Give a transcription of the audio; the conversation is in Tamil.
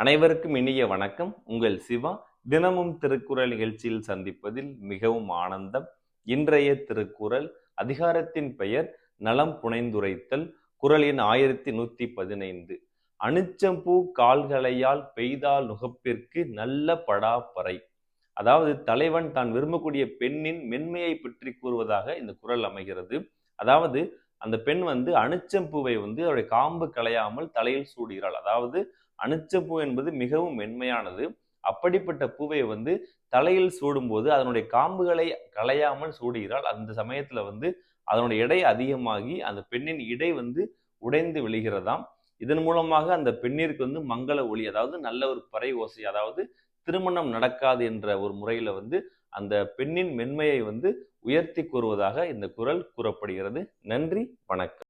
அனைவருக்கும் இனிய வணக்கம். உங்கள் சிவா. தினமும் திருக்குறள் நிகழ்ச்சியில் சந்திப்பதில் மிகவும் ஆனந்தம். இன்றைய திருக்குறள் அதிகாரத்தின் பெயர் நலம் புனைந்துரைத்தல். குறளின் ஆயிரத்தி நூத்தி பதினைந்து. அணுச்சம்பூ கால்களையால் பெய்தால் நுகப்பிற்கு நல்ல படாப்பறை. அதாவது தலைவன் தான் விரும்பக்கூடிய பெண்ணின் மென்மையை பற்றி கூறுவதாக இந்த குறள் அமைகிறது. அதாவது அந்த பெண் வந்து அணுச்சம்பூவை வந்து அவருடைய காம்பு களையாமல் தலையில் சூடுகிறாள். அதாவது அணுச்சம்பூ என்பது மிகவும் மென்மையானது. அப்படிப்பட்ட பூவை வந்து தலையில் சூடும்போது அதனுடைய காம்புகளை களையாமல் சூடுகிறாள். அந்த சமயத்துல வந்து அதனுடைய எடை அதிகமாகி அந்த பெண்ணின் இடை வந்து உடைந்து விழுகிறதாம். இதன் மூலமாக அந்த பெண்ணிற்கு வந்து மங்கள ஒளி அதாவது நல்ல ஒரு பறை ஓசை அதாவது திருமணம் நடக்காது என்ற ஒரு முறையில் வந்து அந்த பெண்ணின் மென்மையை வந்து உயர்த்தி கூறுவதாக இந்த குரல் கூறப்படுகிறது. நன்றி வணக்கம்.